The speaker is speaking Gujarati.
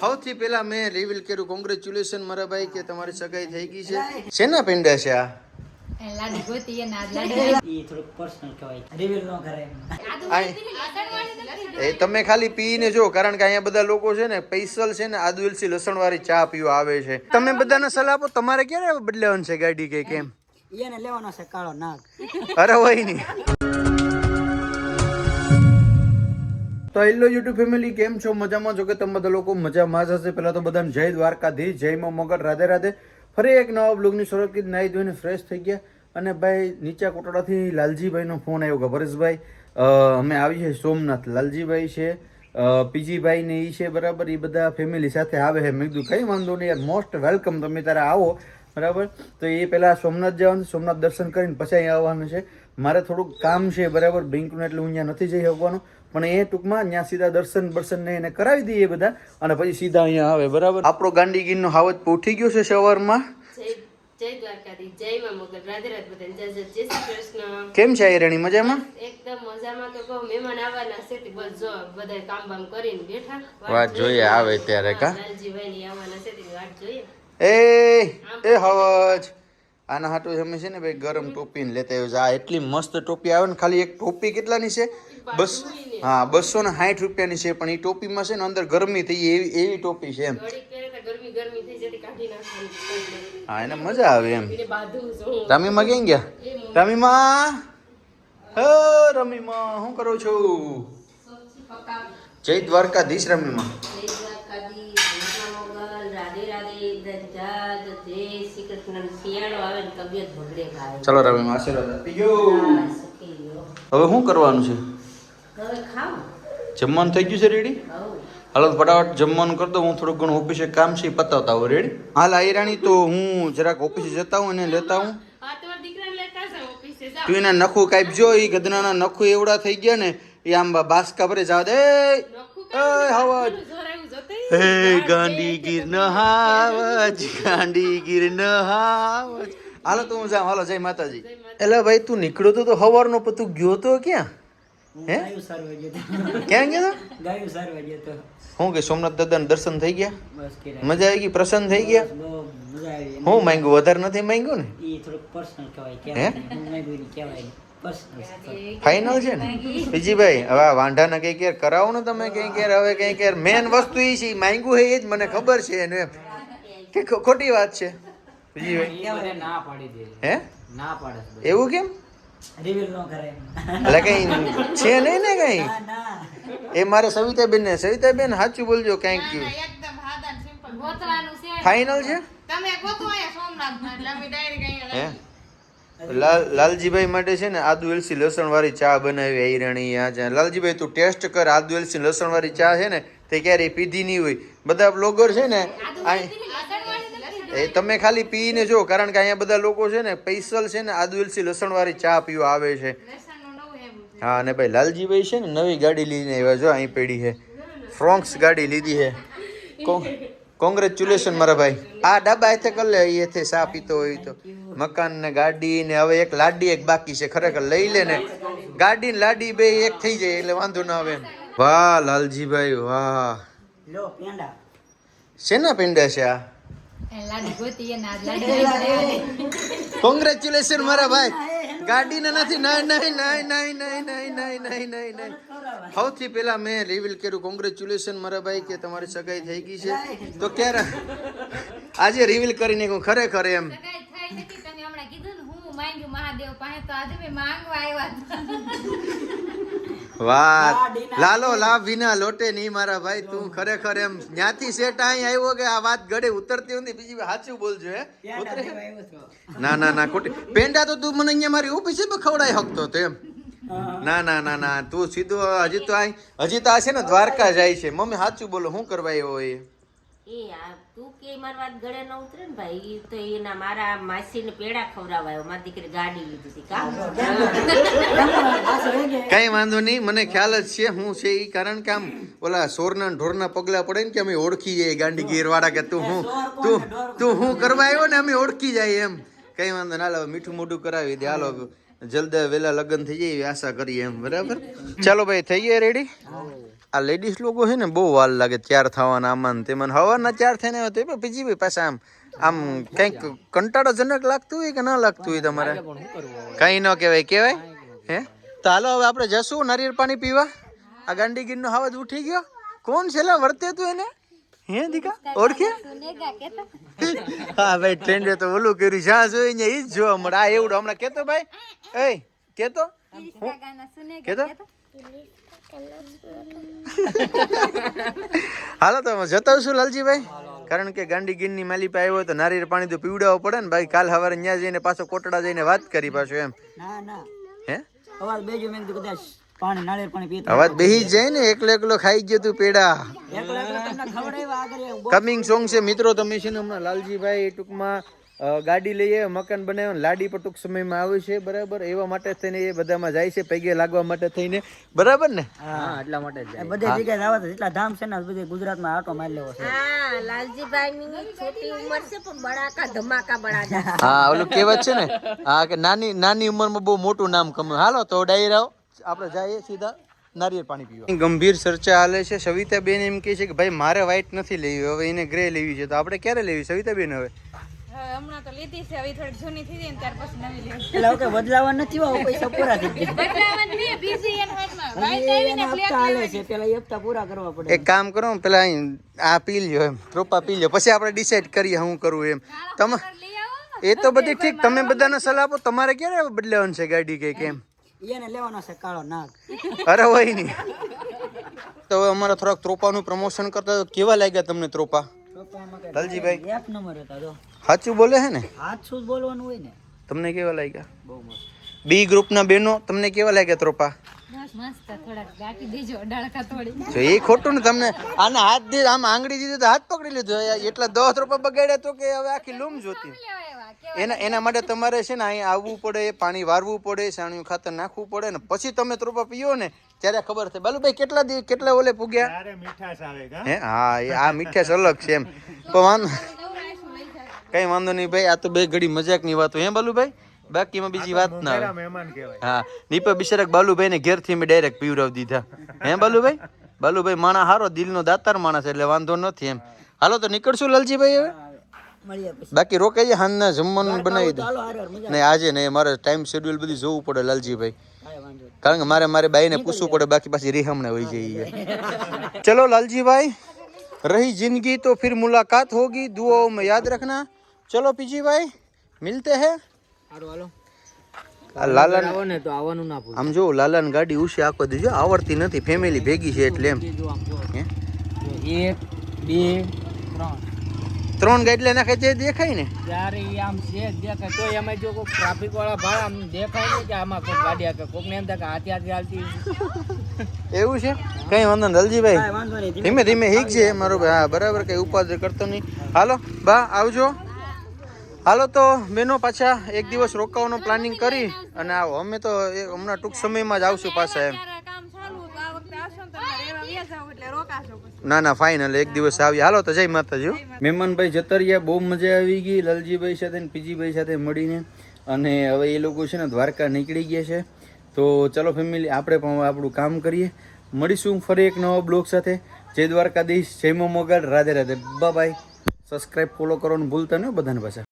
સૌથી પહેલા મેં રિવીલ કર્યું કોંગ્રેચ્યુલેશન મારા ભાઈ કે તમારી સગાઈ થઈ ગઈ છે. શેના પિંડા છે આ? લાડી ગોતી એને એ થોડુંક પર્સનલ કહેવાય. રિવીલ ન કરે. આ- એ તમે ખાલી પીને જો કારણ કે અહીંયા બધા લોકો છે ને પૈસલ છે ને આદુ એલસી લસણ વાળી ચા પીવા આવે છે. તમે બધાને સલાહ આપો તમારે ક્યારે બદલાવાનું છે ગાડી કે કેમ? એને લેવાનો છે કાળો નાગ. અરે હોય નહીં. તો હેલો યુટ્યુબ ફેમિલી, કેમ છો? મજામાં છો કે તમે બધા લોકો? મજામાં જ હશે. પહેલા તો બધાને જય દ્વારકાધીશ, જય માં મગર, રાધે રાધે. ફરી એક નવા બ્લોગની શરૂઆત કરી. નાહી ધોઈને ફ્રેશ થઈ ગયા. અને ભાઈ, નીચા કોટડાથી લાલજીભાઈનો ફોન આવ્યો કે પરેશભાઈ અમે આવીએ સોમનાથ. લાલજીભાઈ છે પીજીભાઈ ને એ છે બરાબર. એ બધા ફેમિલી સાથે આવે છે. મેં કીધું, કંઈ વાંધો નહીં યાર મોસ્ટ વેલકમ તમે તારે આવો. બરાબર? તો એ પહેલાં સોમનાથ જવાનું સોમનાથ દર્શન કરીને પછી અહીંયા આવવાનું છે. મારે થોડુંક કામ છે બરાબર? બેંકનું એટલે હું અહીંયા નથી જઈ આવવાનું પણ એ ટૂંકમાં ત્યાં સીધા દર્શન બર્શન ને એને કરાવી દઈએ બધા અને પછી સીધા અહીંયા આવે બરાબર? આપણો ગાંધીગીરનો હાવત ઉઠી ગયો છે સવારમાં. જય જય દ્વારકાધીશ જય માં મગર રાધે રાધે બધાને જય જય જય શ્રી કૃષ્ણ. કેમ છે આયરણી? મજામાં? એકદમ મજામાં તો કહું મહેમાન આવવાના છે તે બસ જો બધા કામ બામ કરીને બેઠા. વાત જોઈએ આવે ત્યારે કા? લાલજીભાઈ ની આવવાના છે તે વાત જોઈએ. એ એ હવજ. આના હાટું અમે છે ને ભાઈ ગરમ ટોપી ને લેતા આવ્યો છે આ એટલી મસ્ત ટોપી આવે ને ખાલી એક ટોપી કેટલાની છે? બસ હા બસો ને સાઠ રૂપિયાની છે પણ એ ટોપીમાં છે ને અંદર ગરમી થઈ એવી એવી ટોપી છે એમ. હા એને મજા આવે એમ. રમીમાં કેમ ગયા? રમીમાં? હે રમીમાં શું કરો છો? જય દ્વારકાધીશ રમીમાં જય દ્વારકાધીશ જય માં મગર રાધે રાધે જય શ્રી કૃષ્ણ. શિયાળો આવે ને તબિયત બગડે ખાય ચલો રવિ આશીર્વાદ આપી. હવે શું કરવાનું છે? હવે ખાવ. જમવાનું થઈ ગયું છે રેડી હાલો ફટાફટ જમવાનું કરી દો હું થોડું ઘણું ઓફિસે કામ છે એ પતાવતા હું રેડી હાલ આયરાણી તો હું જરાક ઓફિસે જતા હું અને લેતા હું તું એના નખું કાપજો એ ગદનાના નખું એવડા થઈ ગયા ને એ આમ બાસકા ભરે જાવ દે. નખું હવા હે ગાંડી ગીર નહાવજ ગાંડી ગીર નહાવજ. હાવજ હાલો તો હું જાઉં હાલો જય માતાજી. એટલે ભાઈ તું નીકળ્યો તો તો હવારનો પણ તું ગયો તો ક્યાં? હે? ગાયું સારવા ગયો તો. ક્યાં ગયો તો? હું કે સોમનાથ દાદાના દર્શન થઈ ગયા? મજા આવી ગઈ? પ્રસન્ન થઈ ગયા? બહુ મજા આવી. હું માંગ્યું? વધારે નથી માંગ્યું ને? એ થોડુંક પર્સનલ કહેવાય હે? ફાઇનલ છે ને? બીજીભાઈ હવે આ વાંઢાના કઈ કેર કરાવો ને તમે કઈ કેર હવે કઈ કેર મેન વસ્તુ એ છે માંગ્યું હે એ જ મને ખબર છે એને કે ખોટી વાત છે. બીજીભાઈ ના પાડી દે. હે? ના પાડે એવું કેમ? રિવીલ એટલે કઈ છે નહીં ને કઈ? ના ના. એ મારે સવિતાબેન ને. સવિતાબેન સાચું બોલજો કંઈક ને ફાઇનલ છે? તમે એટલે અમે લાલ લાલજીભાઈ માટે છે ને આદુ એલસી લસણવાળી ચા બનાવી હિરાણી આ જ્યાં લાલજીભાઈ તું ટેસ્ટ કર આદુ એલસી લસણવાળી ચા છે ને તે ક્યારેય પીધી નહીં હોય. બધા બ્લોગર છે ને એ તમે ખાલી પીને જો કારણ કે અહીંયા બધા લોકો છે ને પૈસલ છે ને આદુ એલસી લસણવાળી ચા પીવા આવે છે. હા અને ભાઈ લાલજીભાઈ છે ને નવી ગાડી લઈને આવ્યા જો અહીં પેઢી છે. ફ્રોન્ક્સ ગાડી લીધી છે. કોંગ્રેચ્યુલેશન મારા ભાઈ. આ ડાબા એથે કરી લે એથે સા પીતો હોય તો. મકાન ને ગાડી ને હવે એક લાડી એક બાકી છે ખરેખર લઈ લે ને. ગાડી ને લાડી બે એક થઈ જાય એટલે વાંધો ના આવે એમ. વાહ લાલજીભાઈ વાહ. લો પેંડા. શેના પેંડા છે આ? કોંગ્રેચ્યુલેશન મારા ભાઈ. ગાડીને નથી નહીં નહીં નહીં નહીં નહીં નહીં નહીં નહીં નહીં નહીં સૌથી પહેલા મેં રિવીલ કર્યું કોંગ્રેચ્યુલેશન મારા ભાઈ કે તમારી સગાઈ થઈ ગઈ છે. તો ક્યારે? આજે રિવીલ કરીને હું ખરેખર એમ. કીધું હું માંગ્યું મહાદેવ પાસે, તો આજે મેં માંગવા આવ્યા. વાત. લાલો લા વિના લોટે નહીં મારા ભાઈ તું ખરેખર એમ ન્યાથી સેટ અહીં આવ્યો કે આ વાત ગળે ઉતરતી હતી બીજી સાચું બોલજો હે? ના ના ના ખોટી. પેંડા તો તું મને અહીંયા મારી ઊભી છે ખવડાવી શકતો તો એમ. ના ના ના ના તું સીધું હજી તો આ હજી તો આ છે ને દ્વારકા જાય છે. મમ્મી સાચું બોલો શું કરવા આવ્યો એ? એ આ તું કે મારી વાત ગળે ન ઉતરે ને ભાઈ ઈ તો એના મારા માસીને પેડા ખવડાવાયો. મારી દીકરી ગાડી લીધી હતી કા? કઈ વાંધો નહીં મને ખ્યાલ જ છે હું છે એ કારણ કે આમ ઓલા સોરના ઢોરના પગલા પડે ને કે અમે ઓળખી જઈએ ગાંડી ગીર વાળા કે તું હું તું તું હું કરવા આવ્યો ને અમે ઓળખી જાય એમ. કઈ વાંધો ના હાલો મીઠું મોઢું કરાવી દે. હાલો જલ્દ વેલા લગ્ન થઈ જાય આશા કરીએ એમ બરાબર? ચાલો ભાઈ થઈ ગયા રેડી આ લેડીઝ લોકો છે ને બહુ વાર લાગે ચાર થવાના આમાં તેમાં હવાના ચાર થઈને આવે તો એ બીજી ભાઈ પાછા આમ આમ કંઈક કંટાળાજનક લાગતું હોય કે ના લાગતું હોય તમારે? કંઈ ન કહેવાય કહેવાય? હે? તો હાલો હવે આપણે જશું નારિયેળ પાણી પીવા. આ ગાંડી ગીરનો હવાજ ઉઠી ગયો. કોણ છેલ્લા વર્તે તું એને? હે દીકા? ઓળખે? હા ભાઈ ટ્રેન્ડે તો ઓલું કર્યું. જ્યાં જોઈ ને એ જ જોવા મળે. આ એવડું હમણાં કેતો ભાઈ? એ કેતો? કેતો? હાલો તો જતા આવશું લાલજીભાઈ. કારણ કે ગાંડી ગીરની માલી પાસે આવ્યો તો નારિયેળ પાણી તો પીવડાવવું પડે ને ભાઈ. કાલ સવારે ત્યાં જઈને પાછો કોટડા જઈને વાત કરી પાછું એમ. હે? અવાજ બેજો મેં કીધું કદાચ પાણી નાળિયેર પાણી પીતા અવાજ બેહી જાય ને એકલો એકલો ખાઈ ગયો તું પેડા. કમિંગ સોંગ છે મિત્રો તમે છે ને હમણાં લાલજીભાઈ ટૂંકમાં ગાડી લઈએ મકાન બનાવ્યો ને લાડી પર ટૂંક સમયમાં આવે છે બરાબર? એવા માટે થઈને એ બધામાં જાય છે પૈગે લાગવા માટે થઈને. બરાબર ને? હા એ બધે જગ્યાએ આવા એટલા ધામ છે ને બધે ગુજરાતમાં આટો મારી લેવો છે. હા લાલજીભાઈ ની છોટી ઉંમર છે પણ બડાકા ધમાકા બડાકા. હા ઓલું કહેવત છે ને હા કે નાની નાની ઉંમરમાં બહુ મોટું નામ કમાયું. હાલો તો ડાયરાઓ આપણે જઈએ સીધા નારિયેળ પાણી પીવા. ગંભીર ચર્ચા હાલે છે. સવિતા બેન એમ કહે છે કે ભાઈ મારે વ્હાઈટ નથી લેવી હવે એને ગ્રે લેવી છે. તો આપણે ક્યારે લેવી? સવિતાબેન હવે? હમણાં તો લીધી છે હવે થોડીક જૂની થઈ જાય ને ત્યાર પછી નવી લેવી. એટલે હવે બદલાવા નથી આવું પૈસા પૂરા થઈ ગયા. બદલાવાની નહીં, બીજી એના હાથમાં. હજી આવીને એના હાલે છે પેલા હપ્તા પૂરા કરવા પડે. એક કામ કરો પેલા અહીં આ પી લ્યો એમ રોપા પી લ્યો. પછી આપણે ડિસાઈડ કરીએ હું કરું એમ. તમે એ તો બધી ઠીક તમે બધાને સલાહ આપો તમારે ક્યારે બદલાવાનું છે ગાડી કે કેમ? એને લેવાનો છે કાળો નાગ. અરે હોય નહીં. તો અમારા થોડાક ત્રોપાનું પ્રમોશન કરતા તો કેવા લાગ્યા તમને ત્રોપા લાલજીભાઈ. એક નંબર હતા જો. સાચું બોલે છે ને? સાચું બોલવાનું હોય ને. તમને કેવા લાગ્યા? બહુ મસ્ત. બી ગ્રુપના બેનો તમને કેવા લાગ્યા ત્રોપા? બસ મસ્ત થોડાક ગાંઠી દેજો અડાળકા થોડી. જો એ ખોટું ને તમને આને હાથ દે આમ આંગળી દીધી તો હાથ પકડી લીધો. એટલા દસ રૂપિયા બગાડ્યા તો કે હવે આખી લૂમ જોતી. એના એના માટે તમારે છે ને અહીં આવવું પડે પાણી વારવું પડે સાણિયું ખાતર નાખવું પડે ને પછી તમે ત્રોપા પીઓ ને ત્યારે ખબર થાય. બાલુભાઈ કેટલા દી કેટલા ઓલે પૂગ્યા? હે? હા એ આ મીઠાશ અલગ છે એમ. પણ વાંધો કઈ વાંધો નહીં ભાઈ આ તો બે ઘડી મજાકની વાતો હે બાલુભાઈ બાકીમાં બીજી વાત ના આવે હા નીપે બિચારા બાલુભાઈ ને ઘેરથી મેં ડાયરેક્ટ પીવડાવી દીધા હે બાલુભાઈ બાલુભાઈ માણા હારો દિલનો દાતાર માણસ એટલે વાંધો નથી એમ હાલો તો નીકળશું લાલજીભાઈ હવે મળીએ પછી બાકી રોકાઈએ હાંજના જમવાનું બનાવી દે ચાલો હારે મજા નહીં આજે નહીં મારે ટાઈમ શેડ્યુલ બધું જોવું પડે લાલજીભાઈ કાંઈ વાંધો નહીં. કારણ કે મારે મારે બાઈને પૂછવું પડે બાકી પાછી રીહમણે વહી જઈએ ચલો લાલજીભાઈ रही जिंदगी तो फिर मुलाकात होगी दुआओं में याद रखना ચલો પીજીભાઈ મિલતે હે. હારું હાલો. લાલન આવો તો આવવાનું આમ જો લાલન ગાડી ઉછી આખો દીજો આવડતી નથી ફેમિલી ભેગી છે એટલે એમ. એક બે ત્રણ. ત્રણ ગાડલા નાખે જે દેખાય ને. ત્યારે આમ છે દેખાય તો એમાં જો કોઈ ટ્રાફિક વાળા ભાડા આમ દેખાય ને કે આમાં કોઈ ગાડી આકે કોક ને એમ કે હાથી હાથી હાલતી એવું છે? કઈ વાંધો નહીં દલજીભાઈ. ધીમે ધીમે હીક છે મારો હા બરાબર કઈ ઉપાધિ કરતો નહીં. હાલો બા આવજો. હાલો તો બેનો પાછા એક દિવસ રોકાવાનું પ્લાનિંગ કરી અને આવો. અમે તો હમણાં ટૂંક સમયમાં જ આવશું પાછા એમ. ને. ના ફાઇનલ એક દિવસ આવી હાલો તો જય માતાજી મહેમાનભાઈ જતા રહ્યા બહુ મજા આવી ગઈ. લાલજીભાઈ સાથે પીજીભાઈ સાથે મળીને. અને હવે એ લોકો છે ને દ્વારકા નીકળી ગયા છે. તો ચલો ફેમિલી આપણે પણ આપણું કામ કરીએ. મળીશું ફરી એક નવા બ્લોગ સાથે. જય દ્વારકાધીશ, જય Mogal. Radhe Radhe. Bye subscribe follow કરવાનું ભૂલતા નહીં બધાને પાછા.